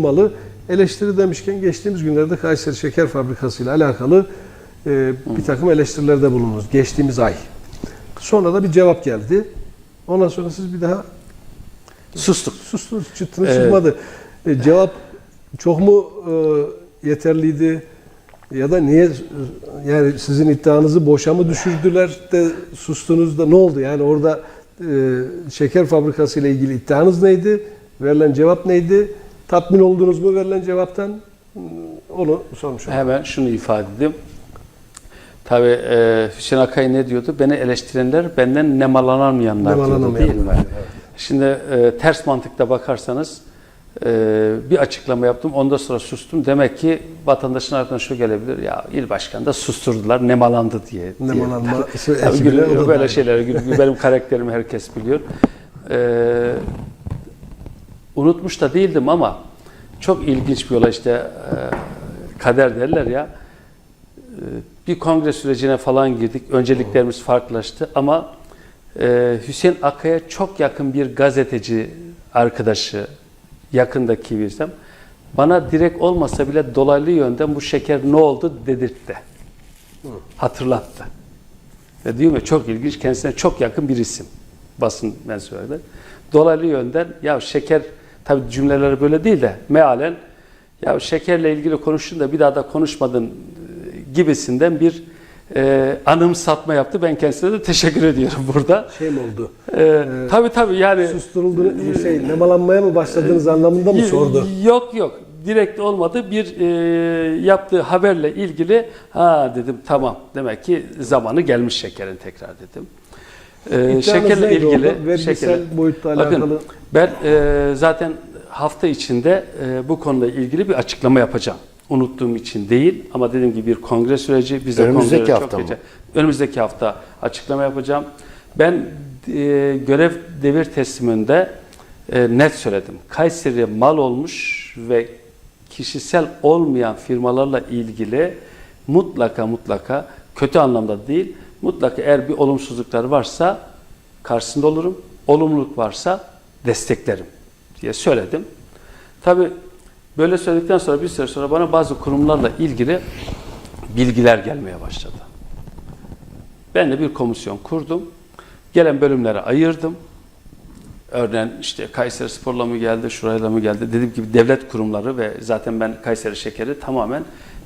olmalı. Eleştiri demişken geçtiğimiz günlerde Kayseri Şeker Fabrikası ile alakalı e, bir takım eleştirilerde bulundunuz. Geçtiğimiz ay. Sonra da bir cevap geldi. Ondan sonra siz bir daha Sustuk. sustunuz, çıttınız Evet. çıkmadı. E, cevap çok mu e, yeterliydi? Ya da niye yani sizin iddianızı boşa mı düşürdüler de sustunuz da ne oldu? Yani orada e, şeker fabrikası ile ilgili iddianız neydi? Verilen cevap neydi? Tatmin oldunuz mu verilen cevaptan? Onu sormuş oldum. Hemen şunu ifade edeyim. Tabii e, Hüseyin Akay ne diyordu? Beni eleştirenler benden nemalanamayanlar diyordu değil mi? Şimdi e, ters mantıkta bakarsanız e, bir açıklama yaptım. Ondan sonra sustum. Demek ki vatandaşın aklına şu gelebilir. Ya il başkanı da susturdular, nemalandı diye. diye. Nemalanma Tabii ekibine gülüyor, böyle dahil. şeylere gülüyor. Benim karakterimi herkes biliyor. Ee, unutmuş da değildim ama çok ilginç bir olay işte e, kader derler ya. E, bir kongre sürecine falan girdik. Önceliklerimiz farklılaştı ama e, Hüseyin Akay'a çok yakın bir gazeteci arkadaşı yakındaki birsem bana direkt olmasa bile dolaylı yönden bu şeker ne oldu dedirtti. Hatırlattı. Ve diyor ya çok ilginç, kendisine çok yakın bir isim basın mensupları. Dolaylı yönden ya şeker tabi cümleleri böyle değil de mealen ya şekerle ilgili konuştun da bir daha da konuşmadın e, gibisinden bir e, anımsatma yaptı. Ben kendisine de teşekkür ediyorum burada. Şey mi oldu? E, tabii tabii yani Susturulduğunu, şey, nemalanmaya mı başladığınız anlamında mı sordu? Yok yok. Direkt olmadı. Bir e, yaptığı haberle ilgili ha dedim tamam. Demek ki zamanı gelmiş şekerin tekrar dedim. E, İddianız şekerle ilgili şekerle- boyutla Bakın, alakalı. ben e, zaten hafta içinde e, bu konuyla ilgili bir açıklama yapacağım. Unuttuğum için değil ama dediğim gibi bir kongre süreci. Biz de Önümüzdeki kongreye çok hafta mı? gece- Önümüzdeki hafta açıklama yapacağım. Ben e, görev devir tesliminde e, net söyledim. Kayseri mal olmuş ve kişisel olmayan firmalarla ilgili mutlaka mutlaka kötü anlamda değil, mutlaka eğer bir olumsuzluklar varsa karşısında olurum. Olumluluk varsa desteklerim diye söyledim. Tabi böyle söyledikten sonra bir süre sonra bana bazı kurumlarla ilgili bilgiler gelmeye başladı. Ben de bir komisyon kurdum. Gelen bölümlere ayırdım. Örneğin işte Kayseri Spor'la mı geldi, şurayla mı geldi? Dediğim gibi devlet kurumları ve zaten ben Kayseri Şekeri tamamen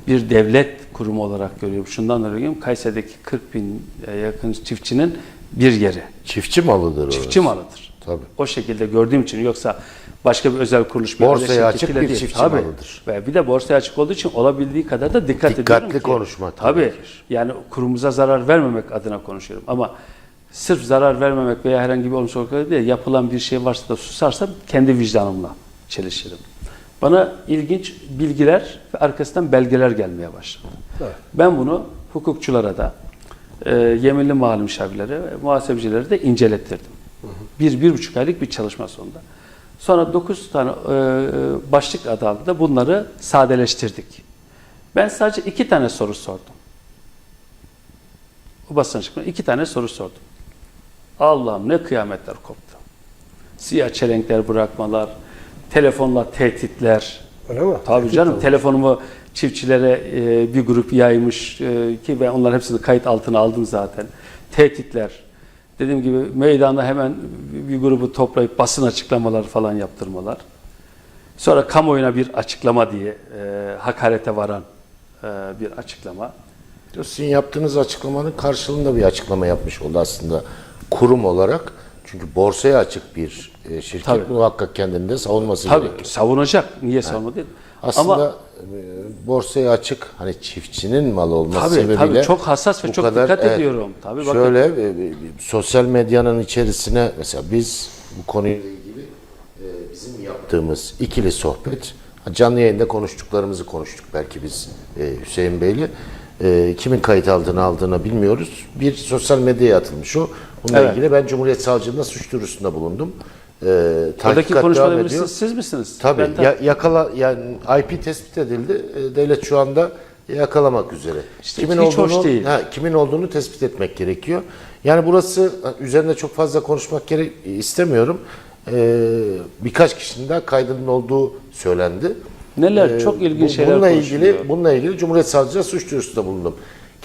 bir devlet kurumu olarak görüyorum. Şundan görüyorum. Kayseri'deki 40 bin yakın çiftçinin bir yeri. Çiftçi malıdır Çiftçi orası. malıdır. Tabii. O şekilde gördüğüm için yoksa başka bir özel kuruluş bir Borsaya açık bir değil. çiftçi Tabii. malıdır. Ve bir de borsaya açık olduğu için olabildiği kadar da dikkat Dikkatli ediyorum ki. konuşma tabii ki. Yani kurumuza zarar vermemek adına konuşuyorum ama sırf zarar vermemek veya herhangi bir olumsuzluk değil yapılan bir şey varsa da susarsam kendi vicdanımla çelişirim. Bana ilginç bilgiler ve arkasından belgeler gelmeye başladı. Evet. Ben bunu hukukçulara da, e, yeminli mali müşavirlere ve muhasebecilere de incelettirdim. Bir, bir buçuk aylık bir çalışma sonunda. Sonra dokuz tane e, başlık adı altında bunları sadeleştirdik. Ben sadece iki tane soru sordum. Bu basın açıklamasında iki tane soru sordum. Allah'ım ne kıyametler koptu. Siyah çelenkler bırakmalar, telefonla tehditler, Öyle mi? Tabii Tehdit canım tabii. telefonumu çiftçilere e, bir grup yaymış e, ki ben onların hepsini kayıt altına aldım zaten. Tehditler. Dediğim gibi meydanda hemen bir grubu toplayıp basın açıklamaları falan yaptırmalar. Sonra kamuoyuna bir açıklama diye e, hakarete varan e, bir açıklama. Sizin yaptığınız açıklamanın karşılığında bir açıklama yapmış oldu aslında kurum olarak. Çünkü borsaya açık bir e, şirket Tabii. muhakkak kendini de savunması Tabii gerekiyor. savunacak. Niye savunma değil? Aslında Ama e, borsaya açık hani çiftçinin malı olması Tabii, sebebiyle tabii. Çok hassas ve çok dikkat ediyorum. Tabii, bakın. şöyle e, e, sosyal medyanın içerisine mesela biz bu konuyla ilgili e, bizim yaptığımız ikili sohbet canlı yayında konuştuklarımızı konuştuk belki biz e, Hüseyin Bey'le. E, kimin kayıt aldığını aldığını bilmiyoruz. Bir sosyal medyaya atılmış o. Bununla Evet. ilgili ben Cumhuriyet Savcılığında suç duyurusunda bulundum. E, oradaki birisi ediyor. siz misiniz? Tabii Ben ya, yakala yani IP tespit edildi. E, Devlet şu anda yakalamak üzere. İşte hiç hoş değil. Ha, kimin olduğunu tespit etmek gerekiyor. Yani burası üzerinde çok fazla konuşmak gerek istemiyorum. e, birkaç kişinin de kaydının olduğu söylendi. Neler Ee, çok ilginç bu- şeyler bununla ilgili bununla ilgili Cumhuriyet Savcılığı suç duyurusunda bulundum.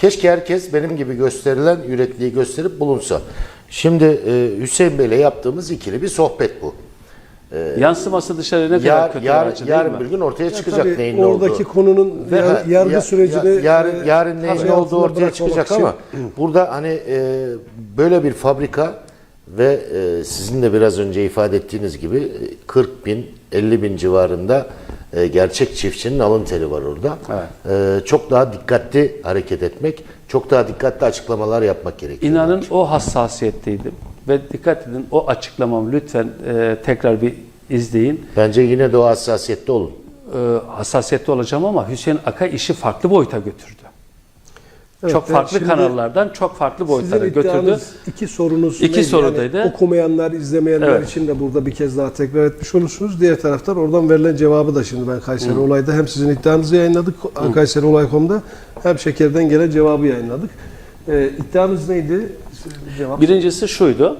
Keşke herkes benim gibi gösterilen yürekliği gösterip bulunsa. Şimdi e, Hüseyin Bey'le yaptığımız ikili bir sohbet bu. Yansıması dışarı ne kadar Yar, kötü yar, değil yarın mi? bir gün ortaya çıkacak Tabii neyin ne oradaki konunun Ve yar- yargı ya- sürecini ya- yarın e, yarın neyin şey ne olduğu ortaya çıkacak ama burada hani e, böyle bir fabrika ve e, sizin de biraz önce ifade ettiğiniz gibi e, 40 bin 50 bin civarında e, gerçek çiftçinin alın teri var orada. E, çok daha dikkatli hareket etmek, çok daha dikkatli açıklamalar yapmak gerekiyor. İnanın o hassasiyetteydim. Ve dikkat edin o açıklamamı lütfen e, tekrar bir izleyin. Bence yine de o hassasiyette olun. E, hassasiyetli olacağım ama Hüseyin Akay işi farklı boyuta götürdü. Evet, çok farklı şimdi kanallardan çok farklı boyutlara Sizin götürdü. iddianız iki sorunuz İki neydi? sorudaydı. Yani okumayanlar, izlemeyenler Evet. için de burada bir kez daha tekrar etmiş olursunuz. Diğer taraftan oradan verilen cevabı da şimdi ben Kayseri olayda hem sizin iddianızı yayınladık Kayseri Olay.com'da hem Şeker'den gelen cevabı yayınladık. Ee, iddianız neydi? Cevap. Birincisi şuydu.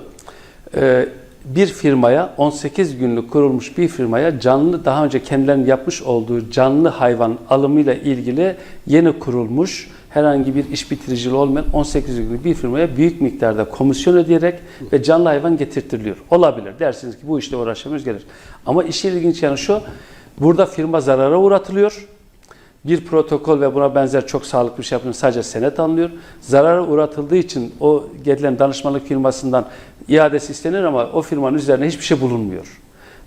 e, bir firmaya 18 günlük kurulmuş bir firmaya canlı daha önce kendilerinin yapmış olduğu canlı hayvan alımıyla ilgili yeni kurulmuş herhangi bir iş bitiriciliği olmayan 18 günlük bir firmaya büyük miktarda komisyon ödeyerek ve canlı hayvan getirtiliyor. Olabilir. Dersiniz ki bu işle uğraşamıyoruz gelir. Ama işi ilginç yanı şu. Burada firma zarara uğratılıyor. Bir protokol ve buna benzer çok sağlıklı bir şey yapılıyor. Sadece senet alınıyor. Zarara uğratıldığı için o getirilen danışmanlık firmasından iadesi istenir ama o firmanın üzerine hiçbir şey bulunmuyor.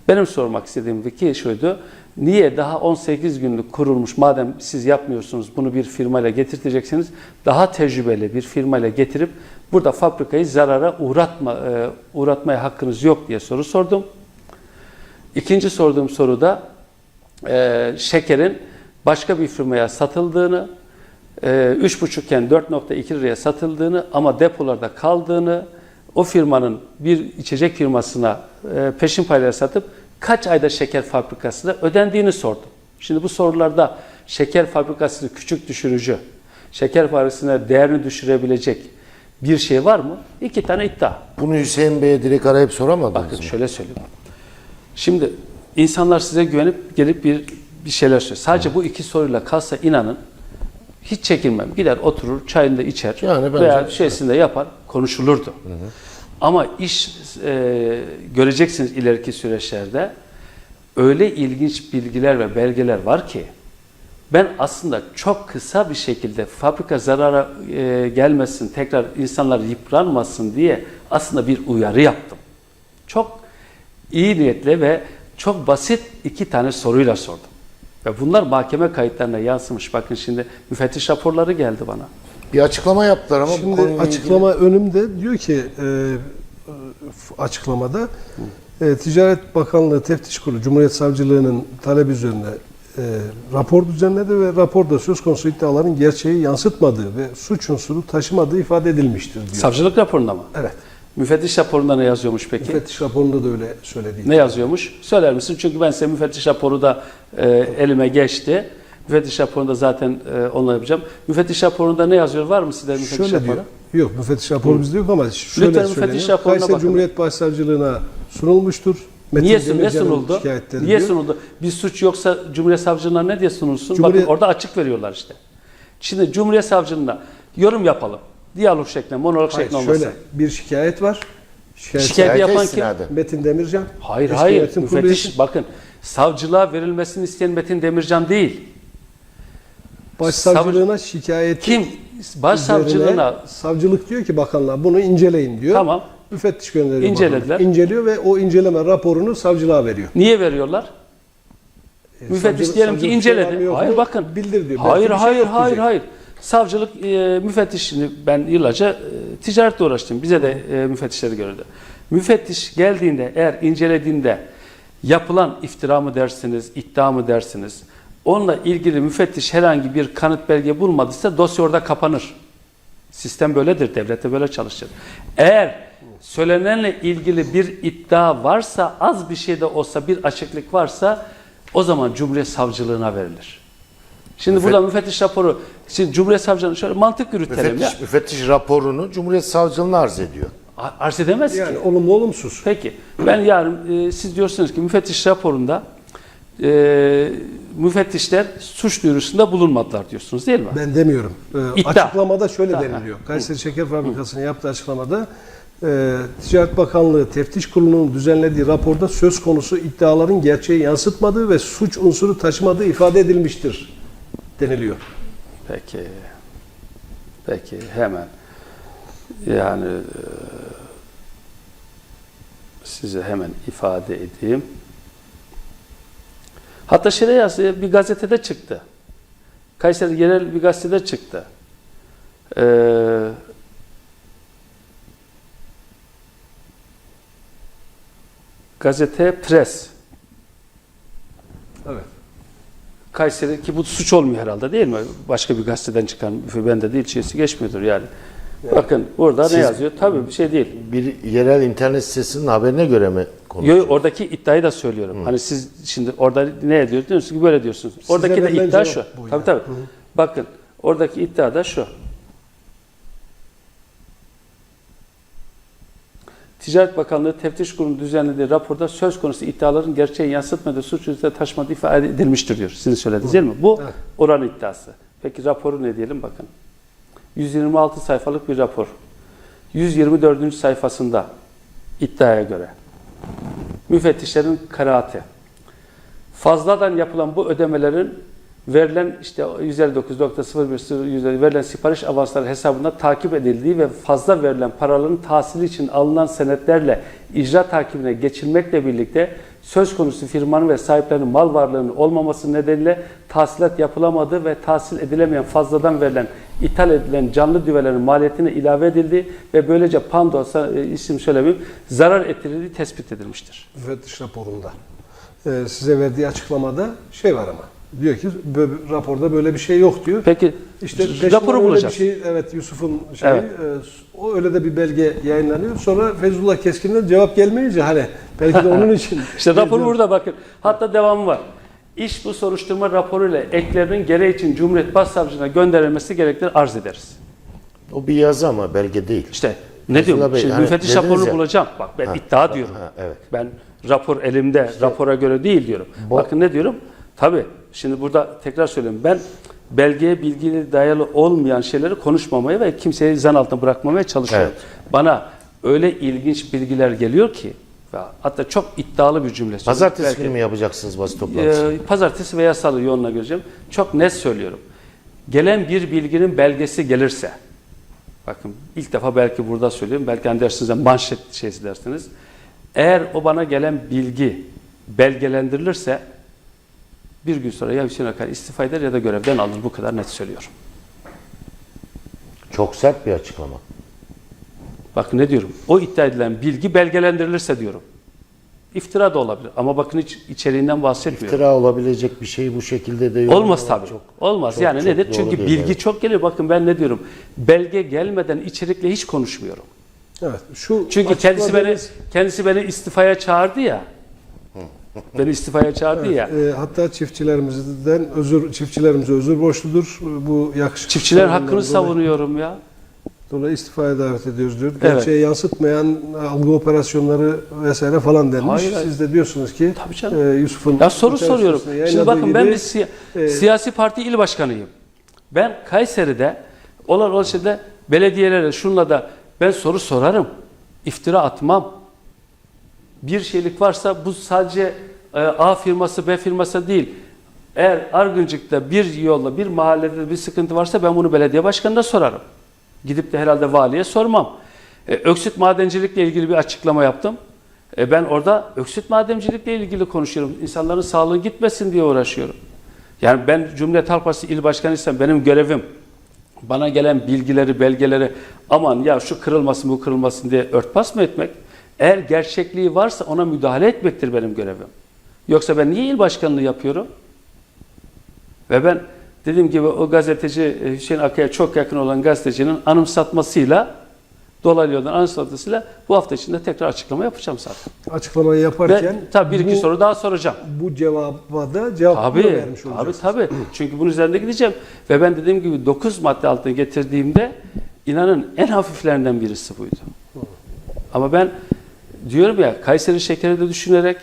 Benim sormak istediğim fikir şuydu. Niye daha 18 günlük kurulmuş madem siz yapmıyorsunuz bunu bir firmayla getirteceksiniz daha tecrübeli bir firmayla getirip burada fabrikayı zarara uğratma, e, uğratmaya hakkınız yok diye soru sordum. İkinci sorduğum soruda e, şekerin başka bir firmaya satıldığını, e, 3,5 iken 4.2 liraya satıldığını ama depolarda kaldığını, o firmanın bir içecek firmasına e, peşin payları satıp kaç ayda şeker fabrikasına ödendiğini sordum. Şimdi bu sorularda şeker fabrikasını küçük düşürücü, şeker fabrikasına değerini düşürebilecek bir şey var mı? İki tane iddia. Bunu Hüseyin Bey'e direkt arayıp soramadınız Bakın mı? şöyle söyleyeyim. Şimdi insanlar size güvenip gelip bir bir şeyler söylüyor. Sadece bu iki soruyla kalsa inanın hiç çekinmem. Gider oturur çayını da içer Yani veya şeysini de yapar konuşulurdu. Ama iş e, göreceksiniz ileriki süreçlerde öyle ilginç bilgiler ve belgeler var ki ben aslında çok kısa bir şekilde fabrika zarara e, gelmesin, tekrar insanlar yıpranmasın diye aslında bir uyarı yaptım. Çok iyi niyetle ve çok basit iki tane soruyla sordum. Ve bunlar mahkeme kayıtlarına yansımış. Bakın şimdi müfettiş raporları geldi bana. Bir açıklama yaptılar ama bu Şimdi konuyla açıklama önümde diyor ki e, açıklamada e, Ticaret Bakanlığı Teftiş Kurulu Cumhuriyet Savcılığı'nın talebi üzerine e, rapor düzenledi ve raporda söz konusu iddiaların gerçeği yansıtmadığı ve suç unsuru taşımadığı ifade edilmiştir diyor. Savcılık raporunda mı? Evet. Müfettiş raporunda ne yazıyormuş peki? Müfettiş raporunda da öyle söylediği. Ne yazıyormuş? Söyler misin? Çünkü ben size müfettiş raporu da e, elime geçti. Müfettiş raporunda zaten e, onunla yapacağım. Müfettiş raporunda ne yazıyor? Var mı sizde müfettiş Şöyle raporu? diyor. Yok müfettiş raporu bizde yok ama şöyle Lütfen müfettiş raporuna Kayseri bakın. Cumhuriyet Başsavcılığına sunulmuştur. Metin Niye, sun- ne sunuldu? Niye diyor. sunuldu? Bir suç yoksa Cumhuriyet Savcılığına ne diye sunulsun? Cumhuriyet- Bakın orada açık veriyorlar işte. Şimdi Cumhuriyet Savcılığına yorum yapalım. Diyalog şeklinde, monolog Hayır, şeklinde olmasa. şöyle bir şikayet var. Şikayet, Şikayet yapan kim? Metin Demircan. Hayır Eski hayır. Müfettiş bakın savcılığa verilmesini isteyen Metin Demircan değil. Başsavcılığına şikayet Kim? Başsavcılığına savcılık diyor ki bakanlığa bunu inceleyin diyor. Tamam. Müfettiş gönderiyor. İncelediler. İnceliyor ve o inceleme raporunu savcılığa veriyor. niye veriyorlar? E, Müfettiş savcılık- diyelim ki şey inceledi. mu? Hayır bakın. Bildir diyor. Hayır Belki bir şey hayır hayır hayır. Savcılık e, müfettişini ben yıllarca e, ticaretle uğraştım. Bize de e, müfettişleri görüldü. Müfettiş geldiğinde eğer incelediğinde yapılan iftira mı dersiniz, iddia mı dersiniz? Onunla ilgili müfettiş herhangi bir kanıt belge bulmadıysa dosya orada kapanır. Sistem böyledir, devlette böyle çalışır. Eğer söylenenle ilgili bir iddia varsa, az bir şey de olsa bir açıklık varsa o zaman Cumhuriyet Savcılığına verilir. Şimdi Müfet- burada müfettiş raporu, şimdi Cumhuriyet Savcılığına şöyle mantık yürütelim ya. Müfettiş, müfettiş raporunu Cumhuriyet Savcılığına arz ediyor. A- Arz edemez Yani ki. olumlu olumsuz. Peki ben yarın e, siz diyorsunuz ki müfettiş raporunda e, müfettişler suç duyurusunda bulunmadılar diyorsunuz değil mi? Ben demiyorum. Ee, İddia. Açıklamada şöyle deniliyor. Kayseri Şeker Fabrikası'nın yaptığı açıklamada e, Ticaret Bakanlığı Teftiş Kurulu'nun düzenlediği raporda söz konusu iddiaların gerçeği yansıtmadığı ve suç unsuru taşımadığı ifade edilmiştir deniliyor. Peki. Peki hemen yani e, size hemen ifade edeyim. Hatta şöyle yazdı, bir gazetede çıktı. Kayseri yerel bir gazetede çıktı. Ee, gazete Pres. Evet. Kayseri ki bu suç olmuyor herhalde değil mi? Başka bir gazeteden çıkan bende değil şeysi geçmiyordur yani. Bakın burada Siz- ne yazıyor? Tabii bir şey değil. Bir yerel internet sitesinin haberine göre mi Yo, konuşuyorsunuz? oradaki iddiayı da söylüyorum. Hani siz şimdi orada ne ediyor diyorsunuz ki böyle diyorsunuz. Oradaki de iddia şu. Tabii yani. tabii. Bakın oradaki iddia da şu. Ticaret Bakanlığı Teftiş Kurulu düzenlediği raporda söz konusu iddiaların gerçeği yansıtmadığı suç yüzüne taşmadığı ifade edilmiştir diyor. Sizin söylediğiniz değil mi? Bu Evet. oran iddiası. Peki raporu ne diyelim bakın. 126 sayfalık bir rapor. 124. sayfasında iddiaya göre müfettişlerin kanaati. Fazladan yapılan bu ödemelerin verilen işte 159.01 verilen sipariş avansları hesabında takip edildiği ve fazla verilen paraların tahsili için alınan senetlerle icra takibine geçilmekle birlikte söz konusu firmanın ve sahiplerinin mal varlığının olmaması nedeniyle tahsilat yapılamadığı ve tahsil edilemeyen fazladan verilen ithal edilen canlı düvelerin maliyetine ilave edildiği ve böylece pando e, isim söylemeyeyim zarar ettirildiği tespit edilmiştir. Müfettiş raporunda. Ee, size verdiği açıklamada şey var ama. Diyor ki bö- raporda böyle bir şey yok diyor. Peki İşte peşinden raporu öyle bulacağız. Bir şey, evet Yusuf'un şeyi. Evet. e, o öyle de bir belge yayınlanıyor. Sonra Feyzullah Keskin'den cevap gelmeyince hani belki de onun için. İşte rapor burada bakın. Hatta devamı var. İş bu soruşturma raporuyla eklerinin gereği için Cumhuriyet Başsavcılığına gönderilmesi gerektiğini arz ederiz. O bir yazı ama belge değil. İşte ne Feyzullah diyorum? Bey, Şimdi hani müfettiş dediniz raporunu ya. bulacağım. Bak ben Ha, iddia ha, diyorum. ha, evet. Ben rapor elimde, rapora göre değil diyorum. Bu- Bakın ne diyorum? Tabii şimdi burada tekrar söylüyorum. Ben belgeye bilgiye dayalı olmayan şeyleri konuşmamaya ve kimseyi zan altında bırakmamaya çalışıyorum. Bana öyle ilginç bilgiler geliyor ki hatta çok iddialı bir cümle. söylüyorum. Pazartesi Belki- günü mü yapacaksınız basın toplantısı? ee, pazartesi veya salı yoluna göreceğim. Çok net söylüyorum. Gelen bir bilginin belgesi gelirse, bakın ilk defa belki burada söylüyorum, belki hani dersinize manşet şeysi dersiniz. Eğer o bana gelen bilgi belgelendirilirse bir gün sonra ya Hüseyin Akar istifa eder ya da görevden alır. Bu kadar net söylüyorum. Çok sert bir açıklama. Bakın ne diyorum? O iddia edilen bilgi belgelendirilirse diyorum. İftira da olabilir ama bakın hiç içeriğinden bahsetmiyorum. İftira olabilecek bir şey bu şekilde de yok. Olmaz tabii. Olmaz. çok- yani çok nedir? Çünkü değil, bilgi evet. çok geliyor. Bakın ben ne diyorum? Belge gelmeden içerikle hiç konuşmuyorum. Evet. Şu Çünkü kendisi beni kendisi beni istifaya çağırdı ya. Beni istifaya çağırdı ya. E, hatta çiftçilerimizden özür çiftçilerimize özür borçludur. Bu yakışık. Çiftçilerin hakkını savunuyorum ya. Dolayı istifaya davet ediyoruz diyor. Evet. Gerçeği yansıtmayan algı operasyonları vesaire falan denmiş. Hayır, hayır. Siz de diyorsunuz ki Tabii canım. e, Yusuf'un Ya soru soruyorum. Şimdi bakın ben gibi, bir siya- e, siyasi parti il başkanıyım. Ben Kayseri'de olan olan şeyde belediyelere şunla da ben soru sorarım. İftira atmam. Bir şeylik varsa bu sadece e, A firması B firması değil. Eğer Argıncık'ta bir yolla bir mahallede bir sıkıntı varsa ben bunu belediye başkanına sorarım. Gidip de herhalde valiye sormam. E, Öksüt madencilikle ilgili bir açıklama yaptım. E, ben orada öksüt madencilikle ilgili konuşuyorum. İnsanların sağlığı gitmesin diye uğraşıyorum. Yani ben Cumhuriyet Halk Partisi il başkanıysam benim görevim bana gelen bilgileri, belgeleri aman ya şu kırılmasın bu kırılmasın diye örtbas mı etmek? Eğer gerçekliği varsa ona müdahale etmektir benim görevim. Yoksa ben niye il başkanlığı yapıyorum? Ve ben dediğim gibi o gazeteci e, Hüseyin Akay'a çok yakın olan gazetecinin anımsatmasıyla dolaylı yoldan anımsatmasıyla bu hafta içinde tekrar açıklama yapacağım zaten. açıklamayı Ve yaparken tabii bir iki bu, soru daha soracağım. bu cevaba da cevap Tabii, vermiş tabii, olacaksınız. tabii. Çünkü bunun üzerinde gideceğim. Ve ben dediğim gibi 9 madde altına getirdiğimde inanın en hafiflerinden birisi buydu. Ama ben diyorum ya Kayseri şekeri de düşünerek,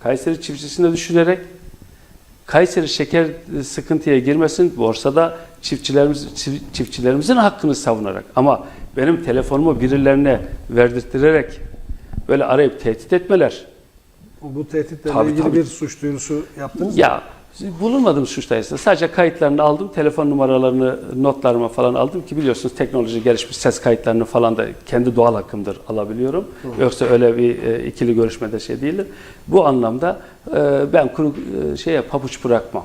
Kayseri çiftçisini de düşünerek Kayseri şeker sıkıntıya girmesin borsada çiftçilerimiz çift- çiftçilerimizin hakkını savunarak ama benim telefonumu birilerine verdirterek böyle arayıp tehdit etmeler. Bu tehditlerle Tabii, ilgili tabii. bir suç duyurusu yaptınız mı? Ya bulunmadım suç dayısında. Sadece kayıtlarını aldım. Telefon numaralarını, notlarıma falan aldım ki biliyorsunuz teknoloji gelişmiş ses kayıtlarını falan da kendi doğal hakkımdır alabiliyorum. Yoksa öyle bir e, ikili görüşmede şey değildir. Bu anlamda e, ben kuru e, şeye pabuç bırakmam.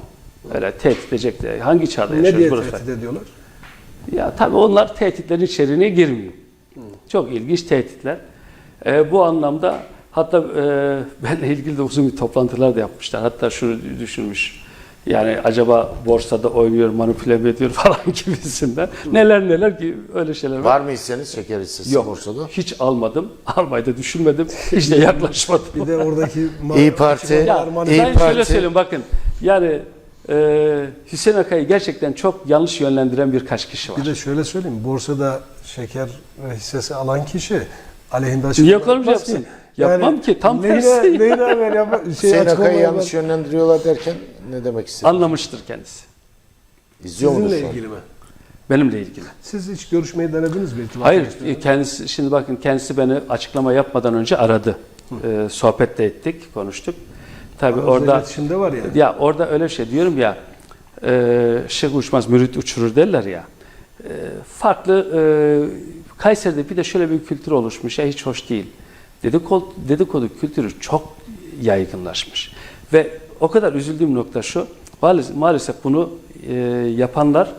Öyle tehdit edecek de hangi çağda Ne yaşıyoruz diye burası? tehdit ediyorlar? Ya tabii onlar tehditlerin içeriğine girmiyor. Çok ilginç tehditler. Ee, bu anlamda hatta e, benle ilgili de uzun bir toplantılar da yapmışlar. Hatta şunu düşünmüş. Yani acaba borsada oynuyor, manipüle mi ediyor falan gibisinden. Neler neler ki öyle şeyler var. Var mı hisseniz şeker hissesi Yok. borsada? Hiç almadım. Almayı da düşünmedim. Hiç de yaklaşmadım. Bir de oradaki İyi Parti- Ya, İyi ben şöyle Parti- söyleyeyim bakın. Yani e, Hüseyin Akay'ı gerçekten çok yanlış yönlendiren birkaç kişi var. Bir de şöyle söyleyeyim. Borsada şeker hissesi alan kişi aleyhinde açıklama yapmaz yapsın. Yapmam ki, tam neyine, tersi. Neyine haber yap şey Hüseyin Akay'ı açıklama yanlış yapar. yönlendiriyorlar derken ne demek istiyorsunuz? Anlamıştır kendisi. İzliyor Sizinle ilgili mi? Benimle ilgili. Siz hiç görüşmeyi denediniz mi? Hayır, e, kendisi şimdi bakın kendisi beni açıklama yapmadan önce aradı. E, sohbet de ettik, konuştuk. Tabii Aranızda orada iletişimde var yani. ya orada öyle şey diyorum ya. E, şeyh uçmaz mürit uçurur derler ya. E, farklı e, Kayseri'de bir de şöyle bir kültür oluşmuş ya hiç hoş değil. Dedikodu, dedikodu kültürü çok yaygınlaşmış. Ve o kadar üzüldüğüm nokta şu. Maalesef, maalesef bunu e, yapanlar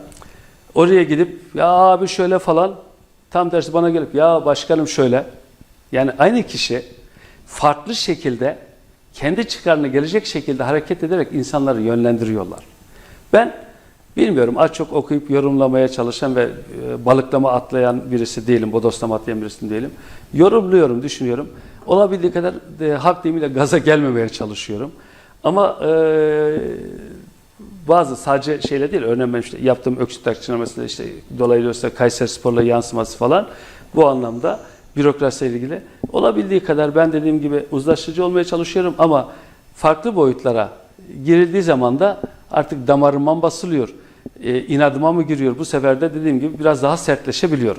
oraya gidip ya abi şöyle falan tam tersi bana gelip ya başkanım şöyle. Yani aynı kişi farklı şekilde kendi çıkarına gelecek şekilde hareket ederek insanları yönlendiriyorlar. Ben bilmiyorum az çok okuyup yorumlamaya çalışan ve e, balıklama atlayan birisi değilim, bodoslama atlayan birisi değilim. Yorumluyorum, düşünüyorum. Olabildiği kadar de, halk deyimiyle gaza gelmemeye çalışıyorum. Ama e, bazı sadece şeyle değil, örneğin işte yaptığım öksüt takçınamasında işte dolayısıyla Kayseri Spor'la yansıması falan bu anlamda bürokrasiyle ilgili olabildiği kadar ben dediğim gibi uzlaştırıcı olmaya çalışıyorum ama farklı boyutlara girildiği zaman da artık damarıma basılıyor. E, inadıma mı giriyor? Bu sefer de dediğim gibi biraz daha sertleşebiliyorum.